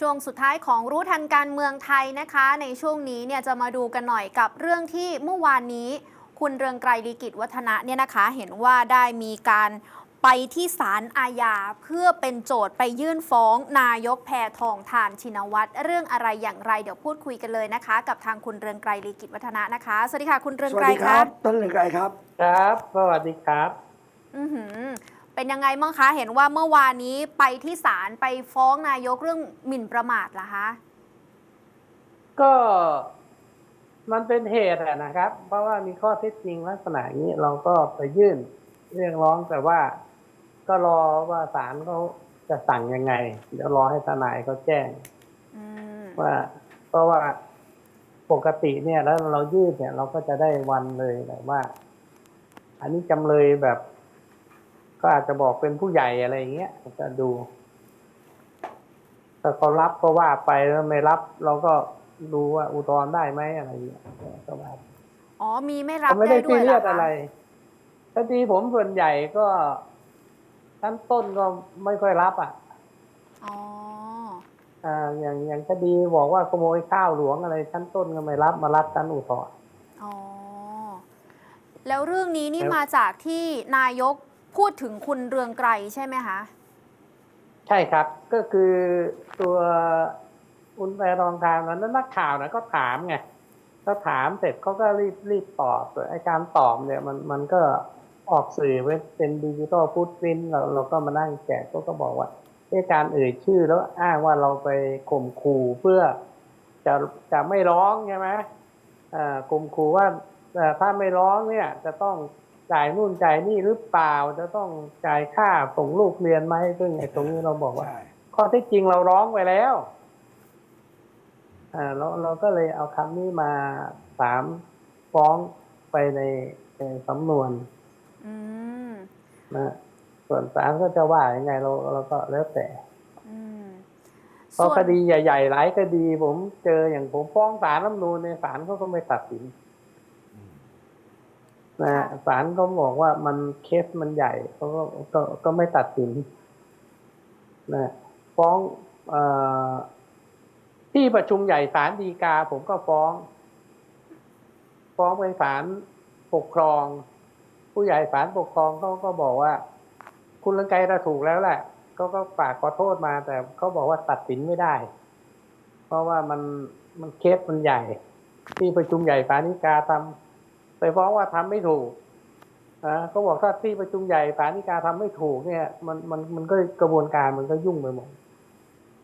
ช่วงสุดท้ายของรู้ทันการเมืองไทยนะคะ ในช่วงนี้เนี่ยจะมาดูกันหน่อยกับเรื่องที่เมื่อวานนี้ คุณเรืองไกรลีกิจวัฒนะเนี่ยนะคะ เห็นว่าได้มีการไปที่ศาลอาญาเพื่อเป็นโจทย์ไปยื่นฟ้อง นายกแพทองทานชินวัตรเรื่องอะไรอย่างไร เดี๋ยวพูดคุยกันเลยนะคะ กับทางคุณเรืองไกรลีกิจวัฒนะนะคะ สวัสดีค่ะคุณเรืองสวัไกสรดีครับบต้นเรืองไกรครับ ครับ สวัสดีครับ อือหือ เป็นยังไงบ้างคะ เห็นว่าเมื่อวานนี้ไปที่ศาลไปฟ้องนายกเรื่องหมิ่นประมาทเหรอคะ ก็มันเป็นเหตุอะนะครับ เพราะว่ามีข้อเท็จจริงลักษณะนี้เราก็ไปยื่นเรียกร้องแต่ว่า ก็รอว่าศาลเขาจะสั่งยังไง เดี๋ยวรอให้ทนายเขาแจ้งอืมว่า เพราะว่าปกติเนี่ย แล้วเรายื่นเนี่ย เราก็จะได้วันเลยแต่ว่า อันนี้จำเลยแบบ ก็อาจจะบอกเป็นผู้ใหญ่อะไรอย่างเงี้ยจะดูถ้าเขารับก็ว่าไปแล้วไม่รับ เราก็ดูว่าอุทธรณ์ได้ไหมอะไรอย่างเงี้ยก็ว่าอ๋อมีไม่รับก็ไม่ได้ได้ด้ซีวยเหรเรียอสคะอะไรคดีผมส่วนใหญ่ก็ชั้นต้นก็ไม่ค่อยรับอะอ๋ออ่าอย่างอย่างคดีบอกว่าขโมยข้าวหลวงอะไรชั้นต้นก็ไม่รับมารับชั้นอุทธรณ์อ๋อแล้วเรื่องนี้นี่แล้วมาจากที่นายก พูดถึงคุณเรืองไกรใช่ไหมคะ ใช่ครับก็คือตัวคุณแปรรองทางนั้นนักข่าวนะก็ถามไงก็ถามเสร็จเขาก็รีบรีบตอบไอการตอบเนี่ยมันมันก็ออกสื่อไว้เป็นดิจิทัลฟุตปรินเราเราก็มานั่งแกะเขาก็บอกว่าไอ้การเอ่ยชื่อแล้วอ้างว่าเราไปข่มขู่เพื่อจะจะไม่ร้องใช่ไหมอ่าข่มขู่ว่าถ้าไม่ร้องเนี่ยจะต้อง จ่ายนู่นจ่ายนี่หรือเปล่า จะต้องจ่ายค่าส่งลูกเรียนไหมซึ่งไอ้ตรงนี้เราบอกว่าใช่ข้อเที่จริงเราร้องไปแล้วอ่าเราเราก็เลยเอาคำนี้มาสามฟ้องไปในในสำนวนอืมนะส่วนศาลก็จะว่ายังไงเราเราก็แล้วแต่อืมเพราะส่วนคดีใหญ่ๆหลายคดีผมเจออย่างผมฟ้องศาลรัฐธรรมนูญในศาลเขาก็ไม่ตัดสิน นะศาลก็บอกว่ามันเคสมันใหญ่เขาก็ก็ก็ไม่ตัดสินนะฟ้องเออที่ประชุมใหญ่ศาลฎีกา ผมก็ฟ้อง ฟ้องไปศาลปกครอง ผู้ใหญ่ศาลปกครองเขาก็บอกว่า คุณเรืองไกรเราถูกแล้วแหละก็ก็ฝากขอโทษมาแต่เขาบอกว่าตัดสินไม่ได้ เพราะว่ามันมันเคสมันใหญ่ ที่ประชุมใหญ่ศาลฎีกาทำ ไปฟ้องว่าทำไม่ถูกนะเขาบอกถ้าที่ประชุมใหญ่ศาลฎีกาทำไม่ถูกเนี่ย มันมันมันก็กระบวนการมันก็ยุ่งไปหมด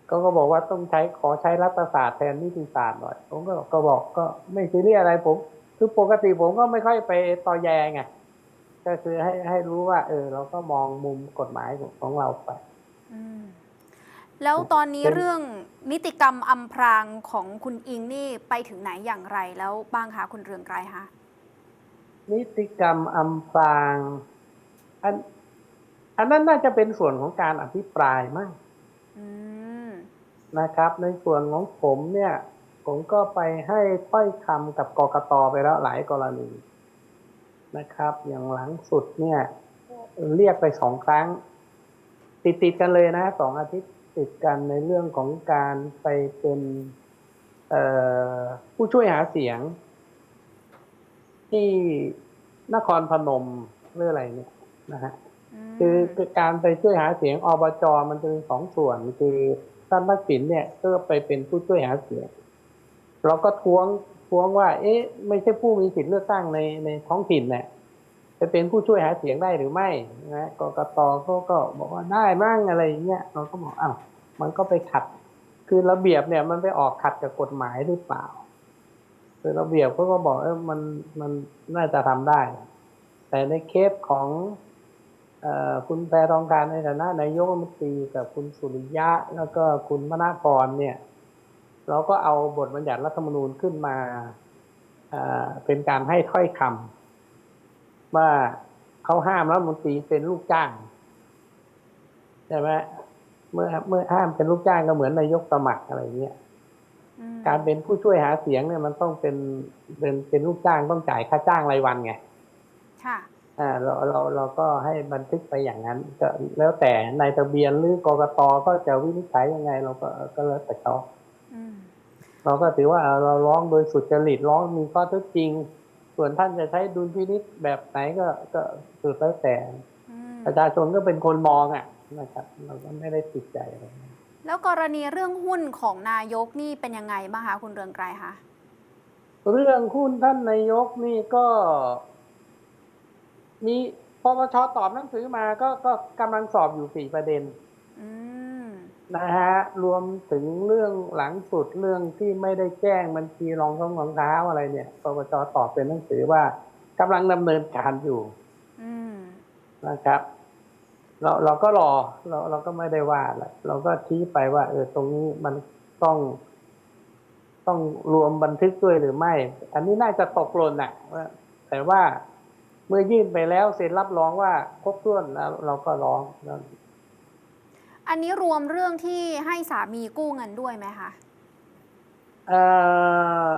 เขาก็บอกว่าต้องใช้ขอใช้รัฐศาสตร์แทนนิติศาสตร์หน่อย ผมก็ก็บอกก็ไม่ซีเรียสอะไรผม คือปกติผมก็ไม่ค่อยไปต่อแยงไงก็คือให้ให้รู้ว่า เออ เราก็มองมุมกฎหมายของเราไปแล้วตอนนี้เป็นเรื่องนิติกรรมอำพรางของคุณอิงนี่ไปถึงไหนอย่างไรแล้วบ้างคะคุณเรืองไกรคะ นิติกรรมอำพรางอันอันนั้นน่าจะเป็นส่วนของการอภิปรายมั้งอืมนะครับ ในส่วนของผมเนี่ย ผมก็ไปให้ถ้อยคำกับกกตไปแล้วหลายกรณีนะครับ อย่างหลังสุดเนี่ย เรียกไปสองครั้ง ติดติดๆกันเลยนะสองอาทิตย์ติดกันในเรื่องของการไปเป็นเอ่อผู้ช่วยหาเสียง ที่นครพนมหรืออะไรเนี่ยนะฮะมคือคือการไปช่วยหาเสียงอบจมันจะมีสองส่วนคือท่านทักษิณเนี่ยก็ไปเป็นผู้ช่วยหาเสียงเราก็ท้วงท้วงว่า เอ๊ะ ไม่ใช่ผู้มีสิทธิ์เลือกตั้งในในท้องถิ่นเนี่ยจะเป็นผู้ช่วยหาเสียงได้หรือไม่นะกกตเขาก็บอกว่าได้มั่งอะไรอย่างเงี้ยเราก็บอกอ้าวมันก็ไปขัด คือระเบียบเนี่ยมันไปออกขัดกับกฎหมายหรือเปล่า คือระเบียบเขาก็บอกเออมันมันน่าจะทำได้ แต่ในเคสของอคุณแพรทองการในฐานะนายกรัฐมนตรีกับคุณสุริยะ แล้วก็คุณมนาพรเนี่ย เราก็เอาบทบัญญัติรัฐธรรมนูญขึ้นมาเป็นการให้ถ้อยคำว่าเขาห้ามรัฐมนตรีเป็นลูกจ้างใช่ไหมเมื่อเมื่อห้ามเป็นลูกจ้างก็เหมือนนายกสมัครอะไรเงี้ย การเป็นผู้ช่วยหาเสียงเนี่ยมันต้องเป็นเป็นเป็นลูกจ้างต้องจ่ายค่าจ้างรายวันไง ค่ะ อ่าเราเราเราก็ให้บันทึกไปอย่างนั้น ก็แล้วแต่ในายทะเบียนหรือกกตก็จะวินิจฉัยยังไง เราก็ก็แล้วแต่เขาอืมเราก็ถือว่าเราร้องโดยสุจริตร้องมีข้อเท็จจริง ส่วนท่านจะใช้ดุลพินิษแบบไหนก็ก็สุดแล้วแต่อืมประชาชนก็เป็นคนมองอะนะครับ เราก็ไม่ได้ติดใจอะไร แล้วกรณีเรื่องหุ้นของนายกนี่เป็นยังไงบ้างคะคุณเรืองไกรคะเรื่องหุ้นท่านนายกนี่ก็มีปปชตอบหนังสือมาก็ก็กำลังสอบอยู่สี่ประเด็นอืมนะฮะรวมถึงเรื่องหลังสุดเรื่องที่ไม่ได้แจ้งบัญชีรองท้องรองเท้าอะไรเนี่ยปปชตอบเป็นหนังสือว่ากำลังดำเนินการอยู่อืมนะครับ เราเราก็รอเราเราก็ไม่ได้ว่าอะไรเราก็ชี้ไปว่า เออตรงนี้มันต้อง ต้องรวมบันทึกด้วยหรือไม่ อันนี้น่าจะตกหล่นน่ะว่าแต่ว่าเมื่อยื่นไปแล้วเซ็นรับรองว่าครบถ้วนแล้วเราก็ร้องแล้วอันนี้รวมเรื่องที่ให้สามีกู้เงินด้วยไหมคะเอ่อ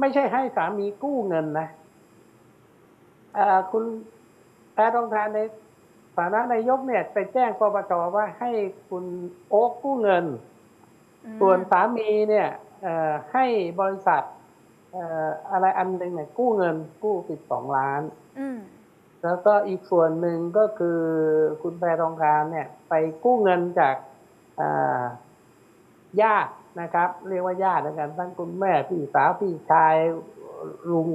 ไม่ใช่ให้สามีกู้เงินนะเอ่อคุณแพทองทานใน ฐานะนายกเนี่ยไปแจ้งปปชว่าให้คุณโอ๊กกู้เงินอืมส่วนสามีเนี่ยเอ่อให้บริษัทเอ่ออะไรอันหนึ่งเนี่ยกู้เงินกู้สิบสองล้านอืมแล้วก็อีกส่วนหนึ่งก็คือคุณแพรทองทานเนี่ย ไปกู้เงินจากอ่าญาตินะครับ เรียกว่าญาติแล้วกันทั้งคุณแม่พี่สาวพี่ชายลุง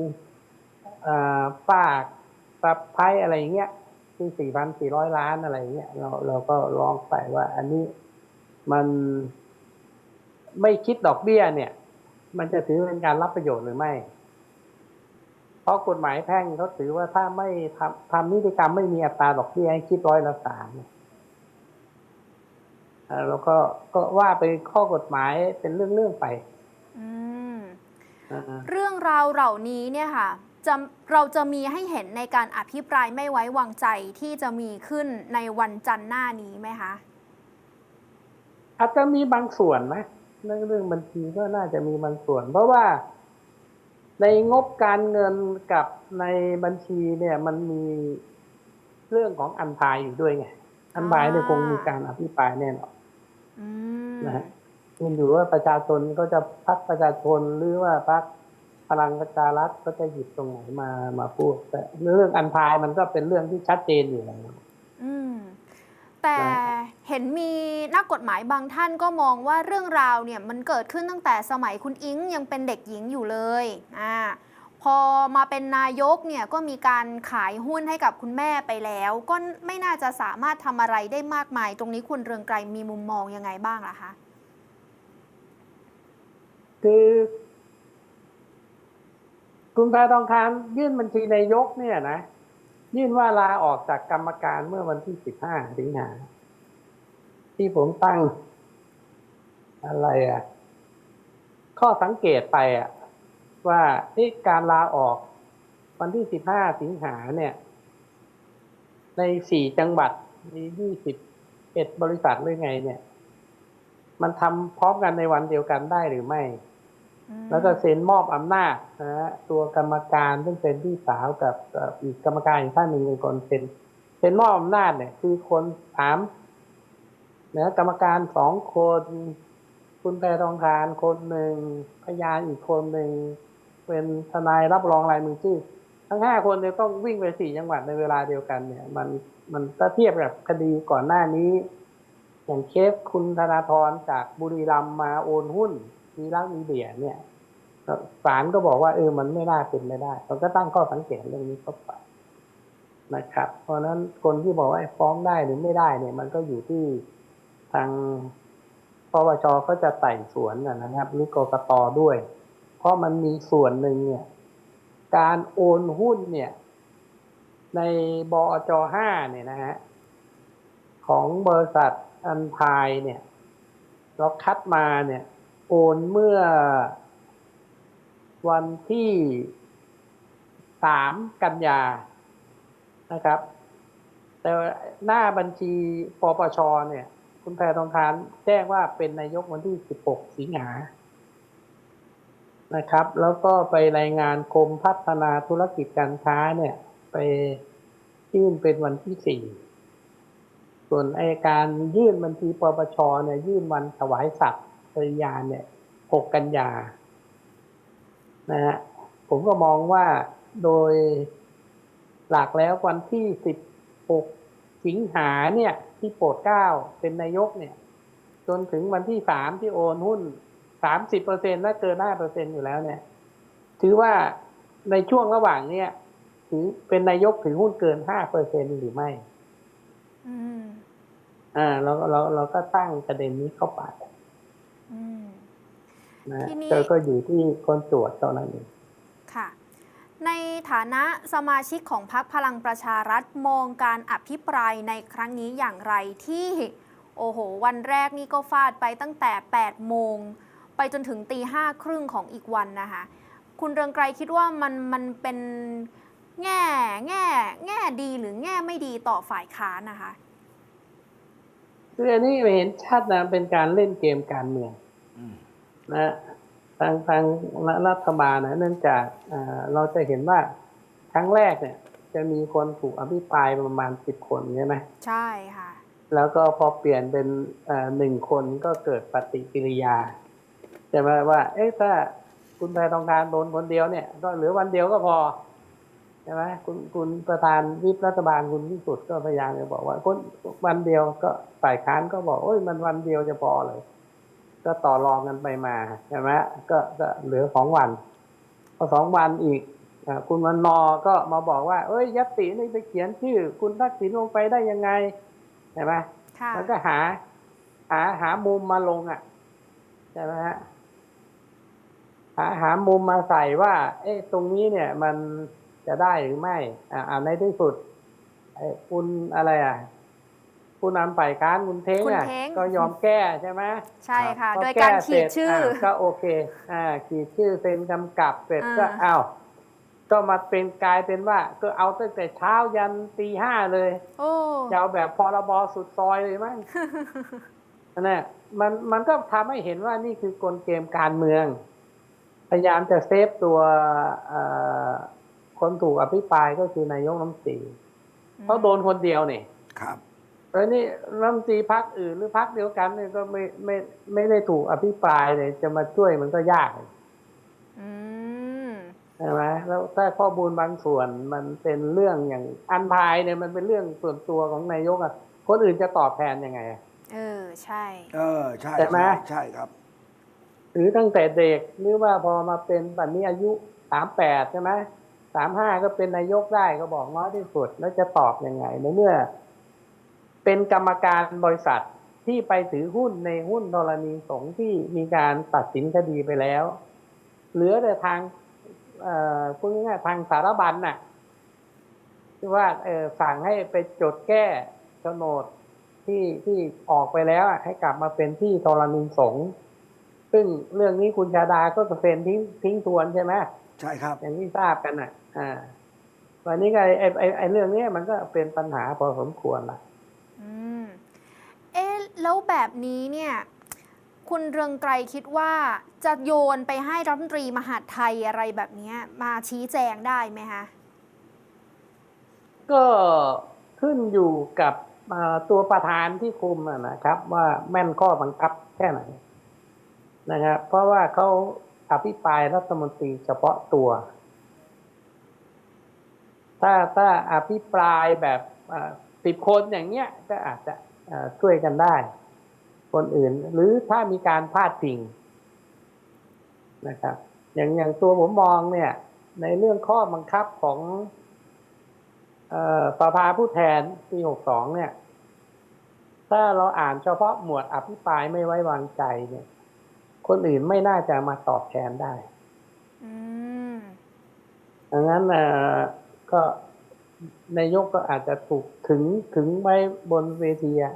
อ่าป้าสะพ้ายอะไรอย่างเงี้ย ที่สี่พันสี่ร้อยล้านอะไรอย่างเงี้ยเราเราก็ร้องไปว่า อันนี้มันไม่คิดดอกเบี้ยเนี่ย มันจะถือเป็นการรับประโยชน์หรือไม่ เพราะกฎหมายแพ่งเขาถือว่าถ้าไม่ทำทำนิติกรรมไม่มีอัตราดอกเบี้ยให้คิดร้อยละสามอ่าแล้วก็ก็ว่าไปข้อกฎหมายเป็นเรื่องๆไปอืมอ่าเรื่อง ราวเหล่านี้เนี่ยค่ะจะเราจะมีให้เห็นในการอภิปรายไม่ไว้วางใจที่จะมีขึ้นในวันจันทร์หน้านี้ไหมคะ อาจจะมีบางส่วนนะเรื่องเรื่องบัญชีก็น่าจะมีบางส่วน เพราะว่าในงบการเงินกับในบัญชีเนี่ยมันมีเรื่องของอันพายอยู่ด้วยไง อันพายเนี่ยอ่าคงมีการอภิปรายแน่นอนอืมนะฮะมันอยู่ว่าประชาชนก็จะพักประชาชนหรือว่าพัก พลังประชารัฐก็จะหยิบตรงไหนมามาพูด แต่เรื่องอันพายมันก็เป็นเรื่องที่ชัดเจนอยู่แล้วอืมแต่นะเห็นมีนักกฎหมายบางท่านก็มองว่าเรื่องราวเนี่ยมันเกิดขึ้นตั้งแต่สมัยคุณอิงยังเป็นเด็กหญิงอยู่เลยอ่าพอมาเป็นนายกเนี่ยก็มีการขายหุ้นให้กับคุณแม่ไปแล้ว ก็ไม่น่าจะสามารถทำอะไรได้มากมาย ตรงนี้คุณเรืองไกรมีมุมมองยังไงบ้างล่ะคะ คือ คุณแพทองทานยื่นบัญชีนายกเนี่ยนะ ยื่นว่าลาออกจากกรรมการเมื่อวันที่สิบห้าสิงหาที่ผมตั้ง อะไรอะ ข้อสังเกตไปอะ ว่าที่การลาออกวันที่สิบห้าสิงหาเนี่ย ในสี่จังหวัดมียี่สิบเอ็ดบริษัทหรือไงเนี่ย มันทำพร้อมกันในวันเดียวกันได้หรือไม่ แล้วก็เซ็นมอบอำนาจนะฮะตัวกรรมการซึ่งเป็นพี่สาวกับอีกกรรมการอีกท่านหนึ่งเป็นคนเซ็นเซ็นมอบอำนาจเนี่ย คือคนสามนะกรรมการสองคน คุณแพรทองทานคนหนึ่งพยานอีกคนหนึ่งเป็นทนายรับรองลายมือชื่อ ทั้งห้าคนเนี่ยต้องวิ่งไปสี่จังหวัดในเวลาเดียวกันเนี่ย มันมันถ้าเทียบกับคดีก่อนหน้านี้ อย่างเคสคุณธนาธรจากบุรีรัมย์มาโอนหุ้น มีรักมีเดียเนี่ยศาลก็บอกว่าเออมันไม่น่าเป็นไม่ได้เราก็ตั้งข้อสังเกตเรื่องนี้เข้าไปนะครับ เพราะนั้นคนที่บอกว่าฟ้องได้หรือไม่ได้เนี่ย มันก็อยู่ที่ทางปปชก็จะไต่สวนนะครับหรือกกตด้วย เพราะมันมีส่วนหนึ่งเนี่ย การโอนหุ้นเนี่ย ในบอจห้าเนี่ยนะฮะของบริษัทอันพายเนี่ยเราคัดมาเนี่ย โอนเมื่อวันที่สามกันยานะครับ แต่หน้าบัญชีปปชเนี่ย คุณแพรทองทานแจ้งว่าเป็นนายกวันที่สิบหกสิงหานะครับ แล้วก็ไปรายงานกรมพัฒนาธุรกิจการค้าเนี่ย ไปยื่นเป็นวันที่สี่ส่วนไอการยื่นบัญชีปปชเนี่ยยื่นวันถวายสัตย์ ปริญาเนี่ยหกกันยานะฮะผมก็มองว่าโดยหลักแล้ววันที่สิบหกสิงหาเนี่ยที่โปรดเกล้าเป็นนายกเนี่ย จนถึงวันที่สามที่โอนหุ้นสามสิบเปอร์เซ็นและเกินห้าเปอร์เซ็นอยู่แล้วเนี่ย ถือว่าในช่วงระหว่างเนี้ยถือเป็นนายกถือหุ้นเกินห้าเปอร์เซ็นหรือไม่อืมอ่าเราเราเราก็ตั้งประเด็นนี้เข้าไปอืม นะทีนี้ก็ก็อยู่ที่คนตรวจเท่านั้นเองค่ะ ในฐานะสมาชิกของพรรคพลังประชารัฐมองการอภิปรายในครั้งนี้อย่างไรที่โอ้โห วันแรกนี่ก็ฟาดไปตั้งแต่ 8 โมง ไปจนถึงตีห้าครึ่งของอีกวันนะคะ คุณเรืองไกรคิดว่ามันมันเป็นแง่แง่ แง่ดีหรือแง่ไม่ดีต่อฝ่ายค้านนะคะคืออันนี้เห็นชัดนะเป็นการเล่นเกมการเมืองอืม นะทางทางรัฐบาลนะเนื่องจากอ่าเราจะเห็นว่าครั้งแรกเนี่ย จะมีคนถูกอภิปรายประมาณสิบคนใช่ไหมใช่ค่ะ แล้วก็พอเปลี่ยนเป็นเอ่อหนึ่งคนก็เกิดปฏิกิริยาใช่ไหมว่า เอ๊ะถ้าคุณแพทองทานโดนคนเดียวเนี่ย ก็เหลือวันเดียวก็พอใช่ไหมคุณคุณประธานวิปรัฐบาลคุณวิสุทธ์ก็พยายามจะบอกว่าคนวันเดียวก็ฝ่ายค้านก็บอกโอ้ยมันวันเดียวจะพอเลย ก็ต่อรองกันไปมาใช่ไหมก็ก็เหลือสองวันพอสองวันอีกอาคุณวันนอร์ก็มาบอกว่า เอ้ยยัตตินี่ไปเขียนชื่อ คุณทักษิณลงไปได้ยังไงใช่ไหมค่ะแล้วก็หา หาหามุมมาลงอะใช่ไหมฮะหาหามุมมาใส่ว่า เอ๊ะตรงนี้เนี่ย มันจะได้หรือไม่ อ่าอ่าในที่สุดไอ้คุณอะไรอะ ผู้นำฝ่ายค้านคุณเท้งคุณอะเท้ง ก็ยอมแก้ใช่ไหมใช่ค่ะ พอโดยการแขีดชื่อ เสร็จะก็โอเคอ่าขีดชื่อเซ็นกำกับเสร็จก็อ่า อ้าวก็มาเป็นกลายเป็นว่า ก็เอาตั้งแต่เช้ายันตีห้าเลยโอ้ จะเอาแบบพรบสุดซอยเลยมั้ง นั่นแหละมันมันก็ทำให้เห็นว่านี่คือกลเกมการเมือง พยายามจะเซฟตัวเอ่อคนถูกอภิปรายก็คือนายกรัฐมนตรีเขาโดนคนเดียวนี่ ครับ แล้วนี่รัฐมนตรีพักอื่นหรือพักเดียวกันเนี่ยก็ไม่ไม่ไม่ได้ถูกอภิปรายเลยจะมาช่วยมันก็ยากอืมใช่ไหมแล้วถ้าข้อมูลบางส่วนมันเป็นเรื่องอย่างอันพายเนี่ยมันเป็นเรื่องส่วนตัวของนายกอะคนอื่นจะตอบแทนยังไงอะเออใช่ เออใช่ใช่ไหมใช่ครับ หรือตั้งแต่เด็กหรือว่าพอมาเป็นปัจนี้อายุสามแปดใช่ไหมสามห้าก็เป็นนายกได้ก็บอกน้อยที่สุดแล้วจะตอบยังไงในเมื่อ เป็นกรรมการบริษัทที่ไปถือหุ้นในหุ้นธรณีสงฆ์ที่มีการตัดสินคดีไปแล้ว เหลือแต่ทางเอ่อพูดง่ายๆทางสารบัญน่ะที่ว่าเออสั่งให้ไปจดแก้โฉนดที่ที่ออกไปแล้วอะให้กลับมาเป็นที่ธรณีสงฆ์ซึ่งเรื่องนี้คุณชาดาก็เซ็นทิ้งทิ้งทวนใช่ไหมใช่ครับ อย่างที่ทราบกันอะ อ่า วันนี้ก็ไอ้ไอ้ไอ้ไอ้เรื่องเนี้ยมันก็เป็นปัญหาพอสมควรละ อืมเอ๊ะแล้วแบบนี้เนี่ยคุณเรืองไกรคิดว่าจะโยนไปให้รัฐมนตรีมหาดไทยอะไรแบบนี้มาชี้แจงได้ไหมคะก็ขึ้นอยู่กับตัวประธานที่คุมนะครับ ว่าแม่นข้อบังคับแค่ไหนนะครับเพราะว่าเขาอภิปรายรัฐมนตรีเฉพาะตัว ถ้าถ้าอภิปรายแบบ สิบคนอย่างเงี้ยก็อาจจะอ่าช่วยกันได้ คนอื่น หรือถ้ามีการพาดพิงนะครับ อย่างอย่างตัวผมมองเนี่ย ในเรื่องข้อบังคับของเอ่อสภาผู้แทนปี62เนี่ย ถ้าเราอ่านเฉพาะหมวดอภิปรายไม่ไว้วางใจเนี่ย คนอื่นไม่น่าจะมาตอบแทนได้อืมดังนั้นเอ่อก็ นายกก็อาจจะถูกถึงถึงไว้บนเวทีอะ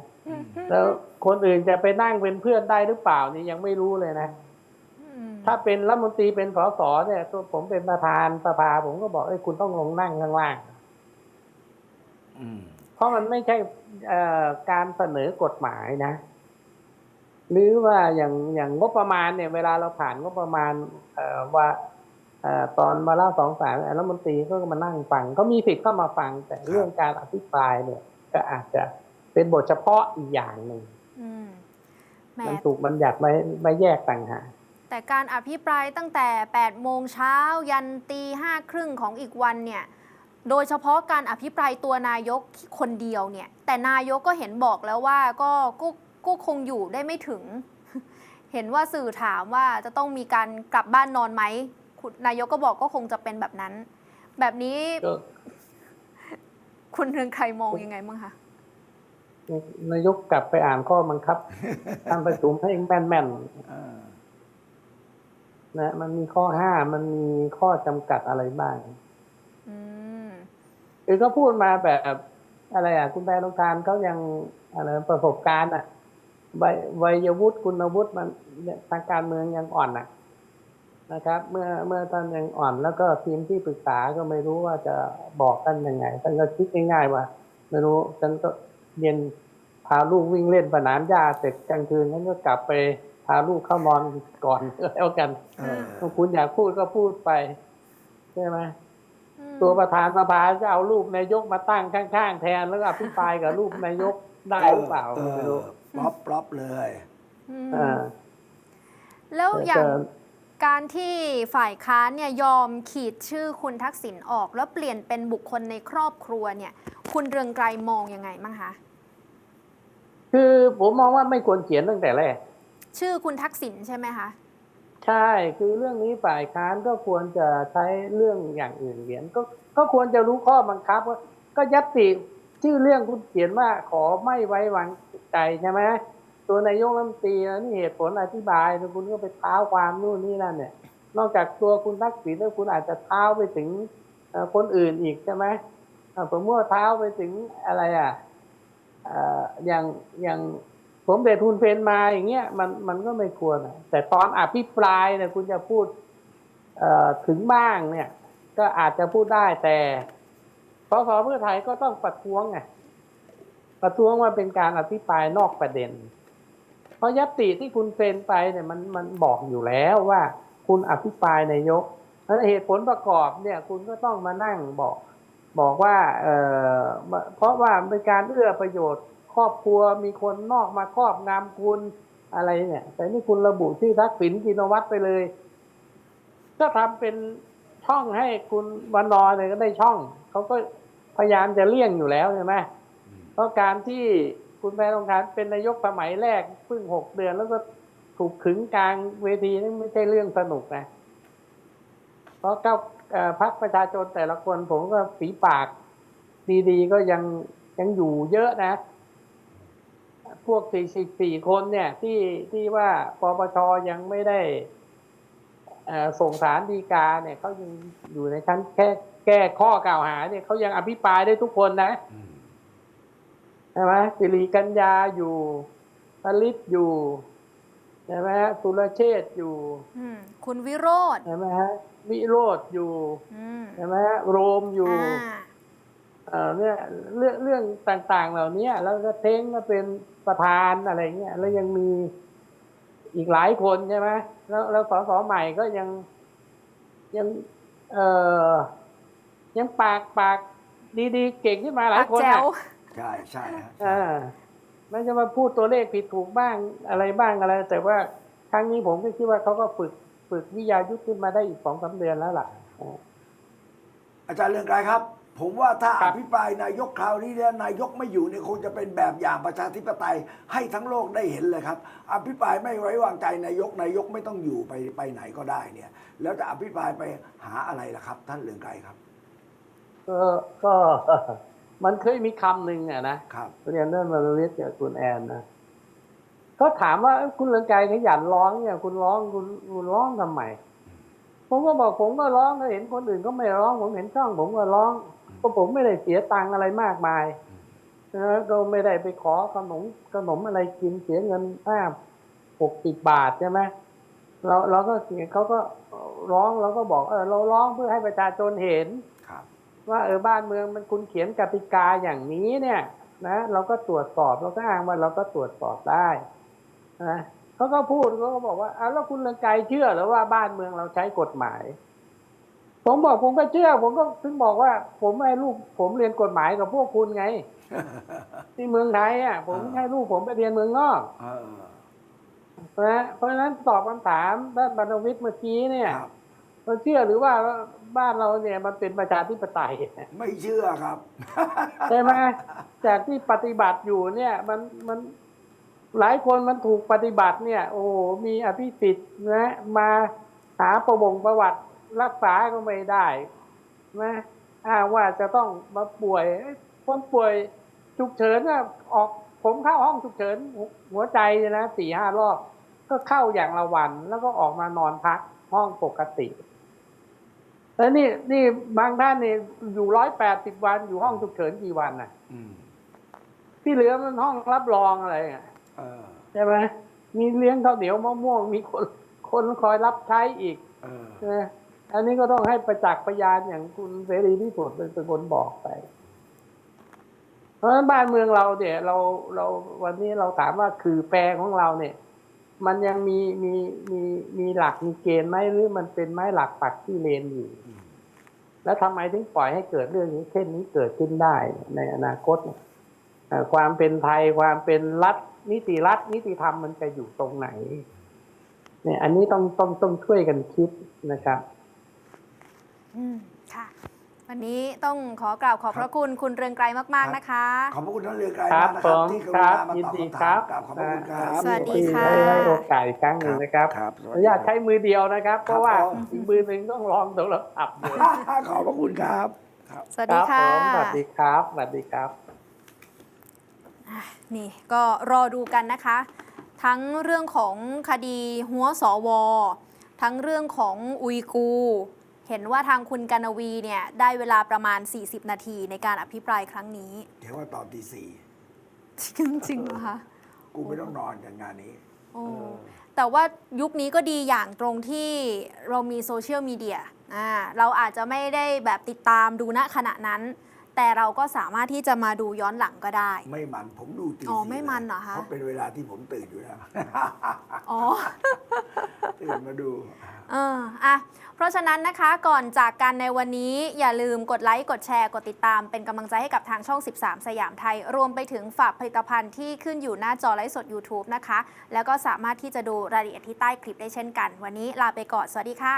แล้วคนอื่นจะไปนั่งเป็นเพื่อนได้หรือเปล่านี่ยังไม่รู้เลยนะอืมถ้าเป็นรัฐมนตรีเป็นสสเนี่ยตัวผมเป็นประธานสภาผมก็บอกเอ้ยคุณต้องลงนั่งข้างล่างอืมเพราะมันไม่ใช่เอ่อการเสนอกฎหมายนะ หรือว่าอย่างอย่างงบประมาณเนี่ย เวลาเราผ่านงบประมาณเอ่อว่าเอ่อตอนมาเล่าสองสามรัฐมนตรีก็มานั่งฟัง ก็มีสิทธิ์เข้ามาฟัง แต่เรื่องการอภิปรายเนี่ย ก็อาจจะเป็นบทเฉพาะอีกอย่างหนึ่งอืมแหมมันถูกบัญญัติไว้ไม่แยกต่างหากแต่การอภิปรายตั้งแต่ 8 โมงเช้ายันตีห้าครึ่งของอีกวันเนี่ย โดยเฉพาะการอภิปรายตัวนายกคนเดียวเนี่ย แต่นายกก็เห็นบอกแล้วว่าก็ก็ก็คงอยู่ได้ไม่ถึง เห็นว่าสื่อถามว่าจะต้องมีการกลับบ้านนอนไหม คุณนายกก็บอกก็คงจะเป็นแบบนั้น แบบนี้ก็คุณเรืองใครมองยังไงบ้างคะนายกกลับไปอ่านข้อบังคับการประชุมให้แม่นเออๆนะมันมีข้อห้ามมันมีข้อจำกัดอะไรบ้างอืมคือก็พูดมาแบบอะไรอะ คุณแพรลงทานเขายังอะไรประสบการณ์อะวัยวัยวุฒิคุณวุฒิมันเนี่ยทางการเมืองยังอ่อนอะ นะครับ เมื่อเมื่อท่านยังอ่อนแล้วก็ทีมที่ปรึกษาก็ไม่รู้ว่าจะบอกท่านยังไงท่านก็คิดง่ายๆว่า ไม่รู้ฉันก็เย็นพาลูกวิ่งเล่นสนามหญ้าเสร็จกลางคืนฉันก็กลับไปพาลูกเข้านอนก่อนก็แล้วกันเออถ้าคุณอยากพูดก็พูดไปใช่ไหมอืมตัวประธานสภาจะเอารูปนายกมาตั้งข้างๆแทนแล้วก็อภิปรายกับรูปนายกได้หรือเปล่าเอไม่อรู้ปลอบปลอบเลยอืมอ่าแล้วอย่างแต่ การที่ฝ่ายค้านเนี่ยยอมขีดชื่อคุณทักษิณออก แล้วเปลี่ยนเป็นบุคคลในครอบครัวเนี่ย คุณเรืองไกรมองยังไงบ้างคะคือผมมองว่าไม่ควรเขียนตั้งแต่แรก ชื่อคุณทักษิณใช่ไหมคะใช่คือเรื่องนี้ฝ่ายค้านก็ควรจะใช้เรื่องอย่างอื่นเขียนก็ก็ควรจะรู้ข้อบังคับว่าก็ยัตติชื่อเรื่องคุณเขียนว่าขอไม่ไว้วางใจใช่ไหม ตัวนายกรัฐมนตรีนี่เหตุผลอธิบายแล้วคุณก็ไปเท้าความนู่นนี่นั่นเนี่ย นอกจากตัวคุณทักษิณแล้วคุณอาจจะเท้าไปถึงคนอื่นอีกใช่ไหมเอ่อผมว่าเท้าไปถึงอะไรอะอย่างอย่างสมเด็จทุนเพนมาอย่างเงี้ยมันมันก็ไม่ควรแต่ตอนอภิปรายเนี่ยคุณจะพูดถึงบ้างเนี่ย ก็อาจจะพูดได้แต่สสเพื่อไทยก็ต้องประท้วงไงประท้วงว่าเป็นการอภิปรายนอกประเด็น เพราะยตติที่คุณเซ็นไปเนี่ยมันมันบอกอยู่แล้วว่า คุณอภิปรายนายกแล้วเหตุผลประกอบเนี่ยคุณก็ต้องมานั่งบอก บอกว่าเออเพราะว่าเป็นการเอื้อประโยชน์ ครอบครัวมีคนนอกมาครอบงำคุณอะไรเนี่ย แต่นี่คุณระบุชื่อทักษิณชินวัตรไปเลย ก็ทำเป็นช่องให้คุณวันนอเนี่ยก็ได้ช่องเขาก็พยายามจะเลี่ยงอยู่แล้วใช่ไหมเพราะการที่ คุณแพทองทานเป็นนายกสมัยแรกเพิ่งหกเดือน แล้วก็ถูกขึงกลางเวทีนี่ไม่ใช่เรื่องสนุกนะ เพราะเก้าพรรคประชาชนแต่ละคนผมก็ฝีปาก ดีๆก็ยังยังอยู่เยอะนะ พวก 44 คนเนี่ย ที่ที่ว่าปปชยังไม่ได้ส่งสารดีกาเนี่ยเขายังอยู่ในชั้นแค่แก้ข้อกล่าวหาเนี่ยเขายังอภิปรายได้ทุกคนนะ ช่ไหมสิริกัญญาอยู่ผลิตอยู่ใช่ไหมฮะสุรเชษฐ์อยู่อืมคุณวิโรธใช่ไหมฮะวิโรธอยู่อืมใช่ไหมฮะโรมอยู่อ่าเอ่อเนี่ยเรื่องเรื่องต่างๆ เหล่านี้แล้วก็เท้งก็เป็นประธานอะไรเงี้ยแล้วยังมีอีกหลายคนใช่ไหมแล้วแล้วสสใหม่ก็ยังยังเอ่อยังปากปากดีๆ เก่งขึ้นมาหลายปากคนแจ๋อะว ใช่ใช่ฮะอ่าไม่จะมาพูดตัวเลขผิดถูกบ้างอะไรบ้างอะไร แต่ว่าครั้งนี้ผมก็คิดว่าเขาก็ฝึกฝึกวิทยายุทธขึ้นมาได้อีกสองสามเดือนแล้วล่ะอ่าอาจารย์เรืองไกรครับ ผมว่าถ้าคอรับภิปรายนายกคราวนี้แล้วนายกไม่อยู่เนี่ยคงจะเป็นแบบอย่างประชาธิปไตย ให้ทั้งโลกได้เห็นเลยครับ อภิปรายไม่ไว้วางใจนายกนายกไม่ต้องอยู่ไปไปไหนก็ได้เนี่ย แล้วจะอภิปรายไปหาอะไรล่ะครับ ท่านเรืองไกรครับ ก็ก็ มันเคยมีคำหนึ่งอะนะครับเรียนเรื่องมาเรียนกับคุณแอนนะก็ถามว่าเอ้ยคุณเลืองไกรขยันร้องเนี่ย คุณร้องคุณคุณร้องทำไมผมก็บอกผมก็ร้องก็เห็นคนอื่นก็ไม่ร้อง ผมเห็นช่อง ผมก็ร้องเพราะผมไม่ได้เสียตังค์อะไรมากมายนะก็ไม่ได้ไปขอขนมขนมอะไรกินเสียเงินห้าหกสิบบาทใช่ไหมเราเราก็เสียเขาก็ร้องเราก็บอกเออเราร้องเพื่อให้ประชาชนเห็นครับ ว่าเออบ้านเมืองมันคุณเขียนกติกาอย่างนี้เนี่ยนะเราก็ตรวจสอบเราก็อ้างว่าเราก็ตรวจสอบได้นะเขาก็พูดเขาก็บอกว่าอ้าวแล้วคุณเรืองไกรเชื่อหรือว่าบ้านเมืองเราใช้กฎหมาย ผมบอกผมก็เชื่อ ผมก็ถึงบอกว่า ผมให้ลูกผมเรียนกฎหมายกับพวกคุณไง ที่เมืองไทยอะ ผมอ่าให้ลูกผมไปเรียนเมืองนอกเออนะเพราะฉะนั้นตอบคำถามท่านบรรณวิทย์เมื่อกี้เนี่ยครับเราเชื่อหรือว่า บ้านเราเนี่ยมันเป็นประชาธิปไตยไม่เชื่อครับใช่ไหมจากที่ปฏิบัติอยู่เนี่ยมันมันหลายคนมันถูกปฏิบัติเนี่ย โอ้โหมีอภิสิทธิ์นะมาหาประวงประวัติรักษาก็ไม่ได้นะอ้างว่าจะต้องมาป่วยเอ้ยคนป่วยฉุกเฉินน่ะออกผมเข้าห้องฉุกเฉินหัวหัวใจนะสี่ห้ารอบก็เข้าอย่างละวัน แล้วก็ออกมานอนพักห้องปกติ แล้วนี่นี่บางท่านนี่อยู่ร้อยแปดสิบวันอยู่ห้องฉุกเฉินกี่วันน่ะอืมที่เหลือมันห้องรับรองอะไรอะเออใช่ไหมมีเลี้ยงข้าวเหนียวมะม่วงมีคนคนคอยรับใช้อีกเออนะอันนี้ก็ต้องให้ประจักษ์พยานอย่างคุณเสรีพิสุทธิ์เป็นคนบอกไป เพราะฉะนั้นบ้านเมืองเราเนี่ยเราเราวันนี้เราถามว่าคือแปลของเราเนี่ย มันยังมีมีมีมีหลักมีเกณฑ์ไหมหรือมันเป็นไม้หลักปักที่เลนอยู่แล้วทำไมถึงปล่อยให้เกิดเรื่องนี้เช่นนี้เกิดขึ้นได้ในอนาคตความเป็นไทยความเป็นรัฐ นิติรัฐ นิติธรรมมันจะอยู่ตรงไหน เนี่ย อันนี้ต้องต้องต้องช่วยกันคิดนะครับ อืมค่ะ วันนี้ต้องขอกล่าวขอบพระคุณคุณเรืองไกรมากๆนะคะ ขอบพระคุณท่านเรืองไกรครัมาบกนะผครับมที่กรุครัณาบมายินตอบดีคำคถารัมบกราบขอบพระคุณครับสวัสดีค่ะให้ให้โอกาสอีกครั้งหนึ่งนะครับครับขออนุญาตใช้มือเดียวนะครับ เพราะว่าครับผมอีกมือหนึ่งต้องลองโทรศัพท์อยู่ขอบพระคุณครับครับสวัสคดีรับค่ะผมสวัสดีครับสวัสดีครับนี่ก็รอดูกันนะคะ ทั้งเรื่องของคดีหัวสว ทั้งเรื่องของอุยกูร์ เห็นว่าทางคุณกนวีเนี่ยได้เวลาประมาณ 40 นาทีในการอภิปรายครั้งนี้ เดี๋ยวว่าตอนตีสี่จริงๆเหรอคะ กูไม่ต้องนอนกันงานนี้ โอ้เออแต่ว่ายุคนี้ก็ดีอย่างตรงที่เรามีโซเชียลมีเดียอ่าเราอาจจะไม่ได้แบบติดตามดูณขณะนั้น แต่เราก็สามารถที่จะมาดูย้อนหลังก็ได้ ไม่มันผมดูตีอ๋อสี่ไม่มันเหรอคะ เพราะเป็นเวลาที่ผมตื่นอยู่แล้ว อ๋อ ตื่นมาดู เอออะเพราะฉะนั้นนะคะก่อนจากกันในวันนี้อย่าลืมกดไลค์ กดแชร์ กดติดตาม เป็นกำลังใจให้กับทางช่อง 13 สยามไทย รวมไปถึงฝากผลิตภัณฑ์ที่ขึ้นอยู่หน้าจอไลฟ์สด YouTube นะคะ แล้วก็สามารถที่จะดูรายละเอียดที่ใต้คลิปได้เช่นกัน วันนี้ลาไปก่อน สวัสดีค่ะ